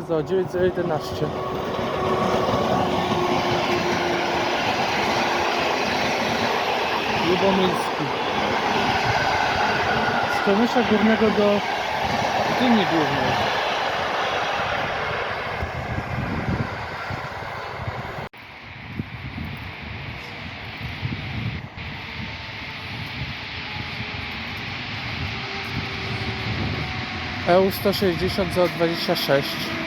EPZO 911. Lubomyślski. Z Tomysza Górnego do Gdyni Głównej. EU 160 za 26.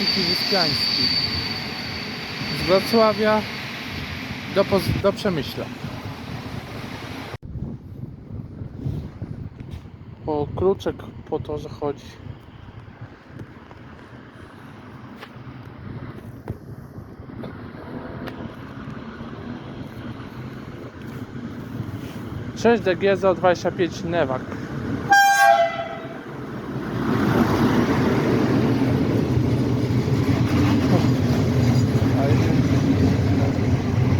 Intercity Wyspiański. Z Wrocławia do, do Przemyśla. O kluczek po to, że chodzi. Sześć DG za 25 Newak.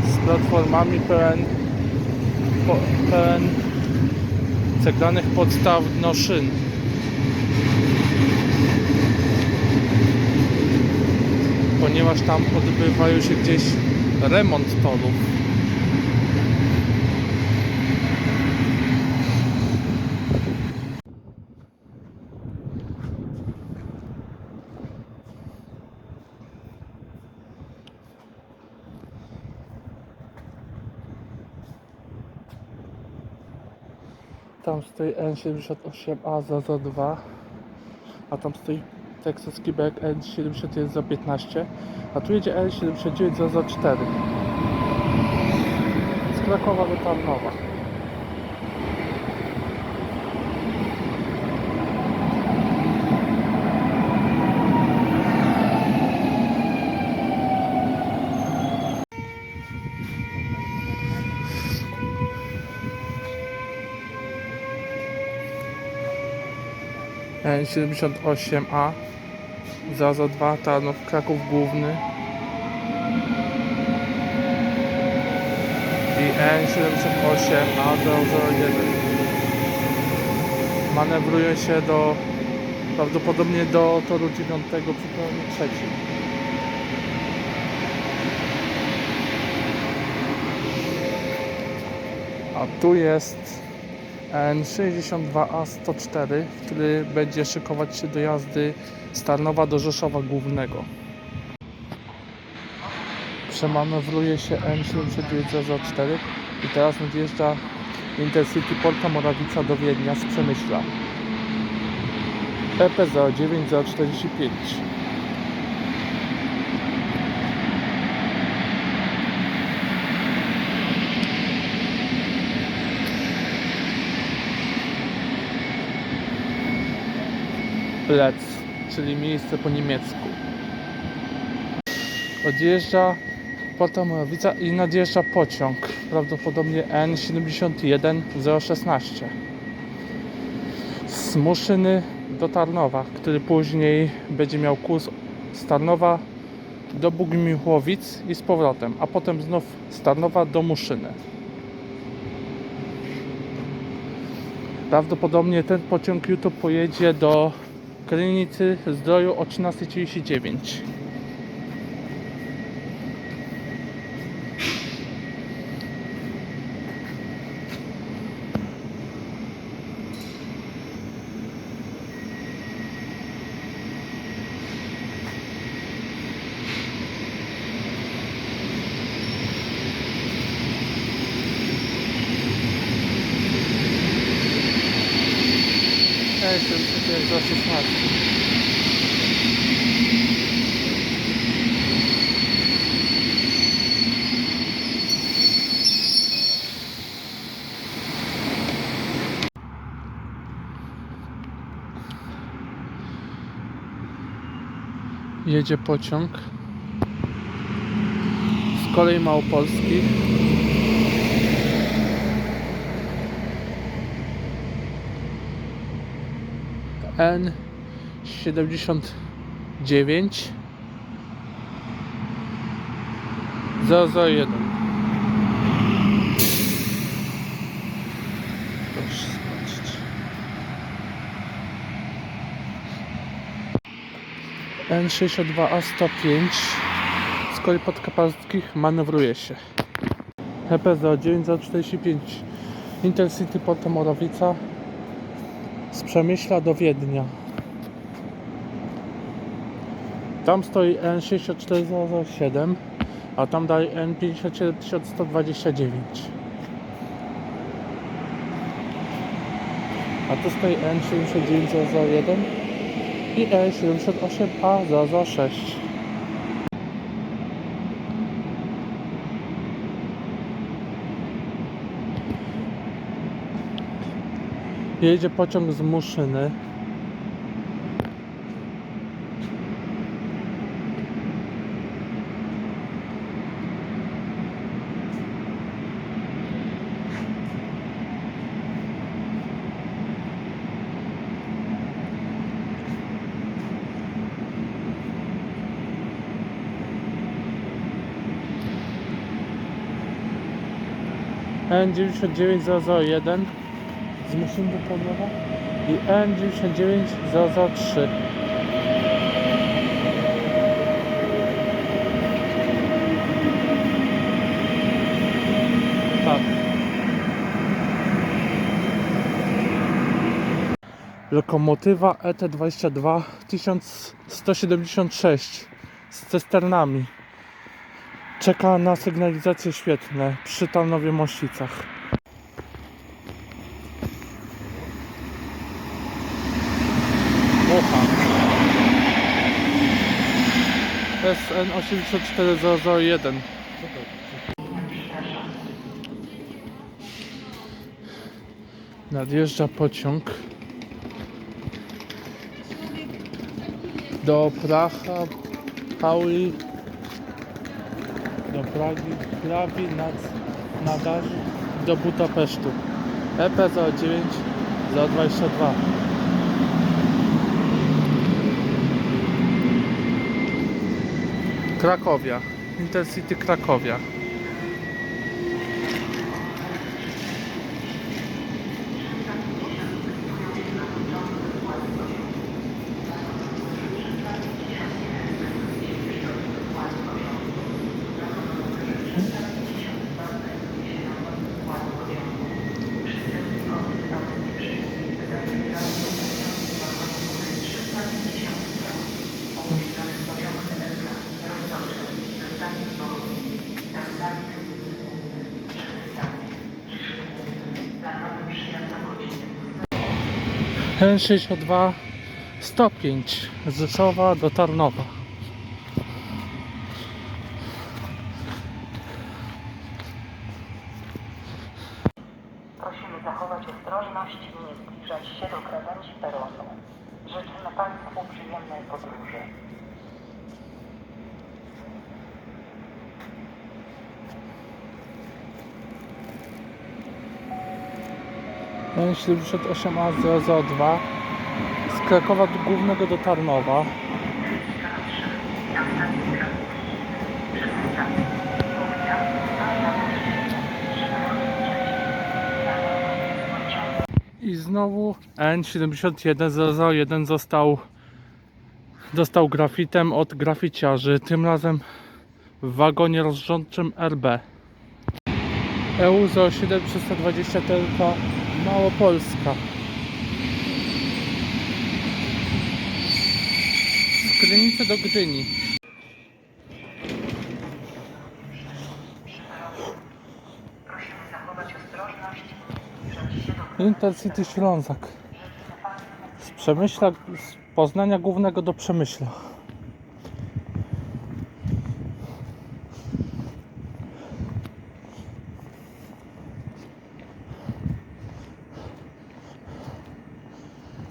Z platformami pełen, po, pełen ceglanych podstaw no szyn. Ponieważ tam odbywają się gdzieś remont torów. Tam stoi N78A za za 2, a tam stoi Texas Quebec N71 za 15, a tu jedzie N79 za za 4. Z Krakowa do Tarnowa. N78A za za 2 Tarnów Kraków Główny. I N78A 001 manewruje się do prawdopodobnie do toru 9 przy peronie trzecim. A tu jest N62A104, który będzie szykować się do jazdy z Tarnowa do Rzeszowa Głównego. Przemanewruje się N7904 i teraz nadjeżdża Intercity Porta Morawica do Wiednia z Przemyśla. E EP0945. Plec, czyli miejsce po niemiecku. Odjeżdża Porta Morawica i nadjeżdża pociąg, prawdopodobnie N71016 z Muszyny do Tarnowa, który później będzie miał kurs z Tarnowa do Bugmiłowic i z powrotem, a potem znów z Tarnowa do Muszyny. Prawdopodobnie ten pociąg jutro pojedzie do Krynicy Zdroju o 13.39. Jestem tutaj za 16. Jedzie pociąg z kolei małopolskich. N79 001 też zobaczyć. N62A 105 z kolei podkapaskich manewruje się. EP 9045 Intercity Porto Morowica z Przemyśla do Wiednia. Tam stoi N6407, a tam dalej N57129. A tu stoi N79001 i N78A006. Jedzie pociąg z Muszyny. N99001 z Muszyny do Pawłowa i N99003. Tak. Lokomotywa E ET22 1176 z cysternami. Czeka na sygnalizacje świetne przy Tarnowie Mościcach. SN 84001. Nadjeżdża pociąg do Pracha, Pauli, do Pragi, Prawi, nad, Nadarzy, do Budapesztu. E EP 09 za 22. Krakowia. Intercity Krakowia. N62 105 z Rzeszowa do Tarnowa. Prosimy zachować ostrożność i nie zbliżać się do krawędzi peronu. Życzymy Państwu przyjemnej podróży. N78A002 z Krakowa Głównego do Tarnowa. I znowu N7101 został dostał grafitem od graficiarzy, tym razem w wagonie rozrządczym RB. EU 07320 tylko Małopolska. Z Krynicy do Gdyni. Intercity Ślązak. Z Przemyśla, z Poznania Głównego do Przemyśla.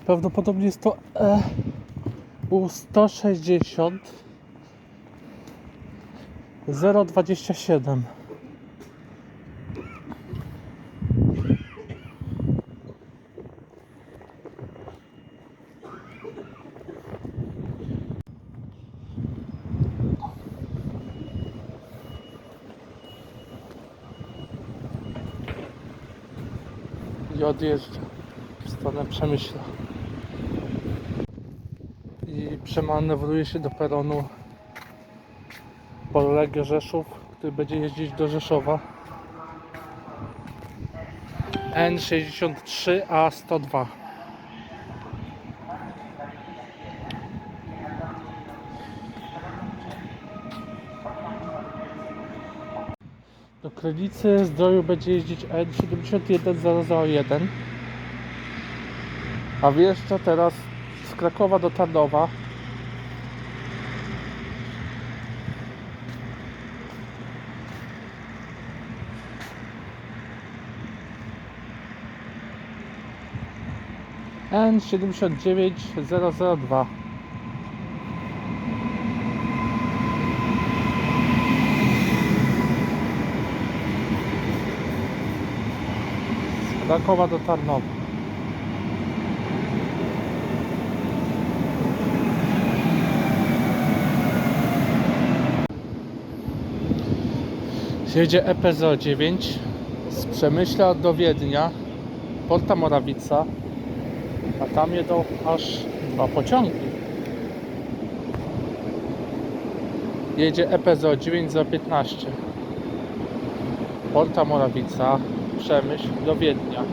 Prawdopodobnie jest to E U 160 027. i w stronę Przemyśla. Przemanewruje się do peronu Pollegio Rzeszów, który będzie jeździć do Rzeszowa. N63 A102. Do Krynicy Zdroju będzie jeździć N71001. A wjeżdża teraz z Krakowa do Tarnowa. N79002. Z Krakowa do Tarnowa. Jedzie E EP09 z Przemyśla do Wiednia, Porta Morawica, a tam jedą aż dwa pociągi. Jedzie E EP09 za 15. Porta Morawica, Przemyśl do Wiednia.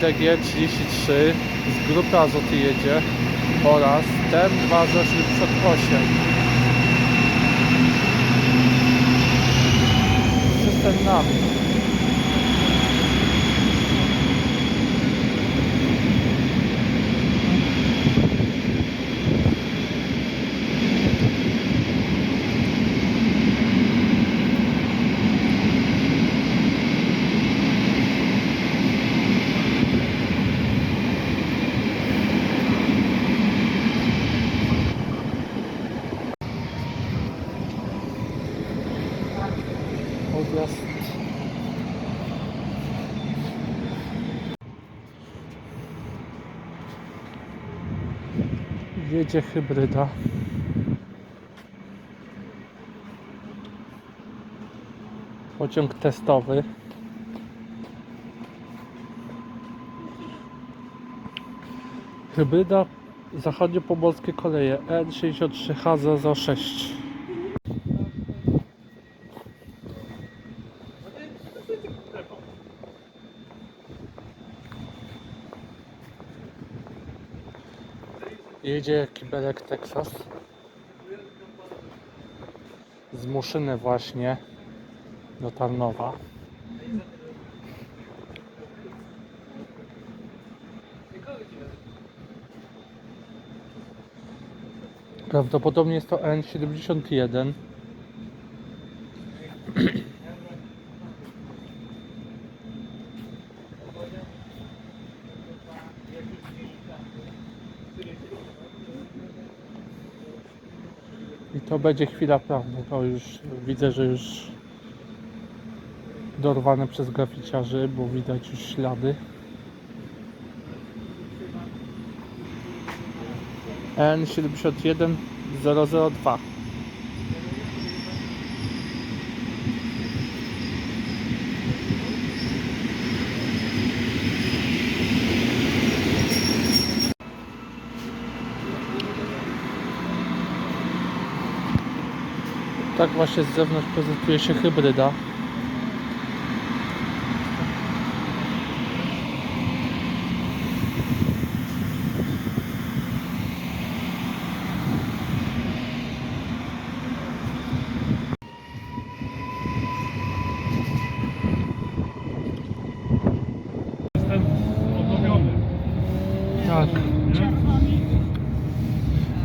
Sześć DG 33 z grupy Azoty jedzie oraz TM2 za 78. System nami. Odjazd. Jedzie hybryda. Pociąg testowy. Hybryda zachodnio-pomorskie koleje N63H06. Jedzie kibelek Texas. Z Muszyny właśnie do Tarnowa. Prawdopodobnie jest to N71. To będzie chwila prawdy. To już widzę, że już dorwane przez graficiarzy, bo widać już ślady. N71002 Tak właśnie z zewnątrz prezentuje się hybryda. Jestem odnowiony. Tak.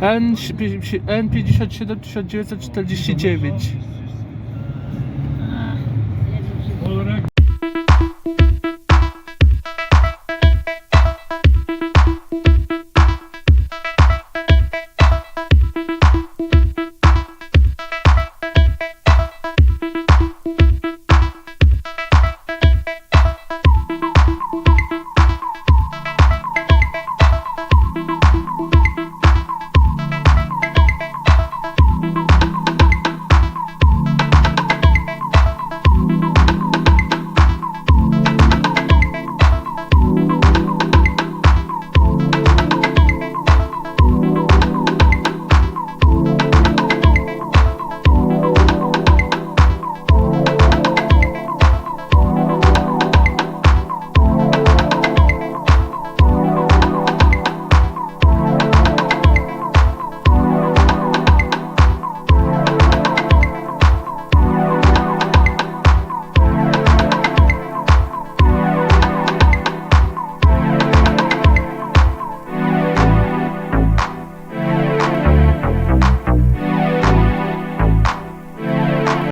N57 1949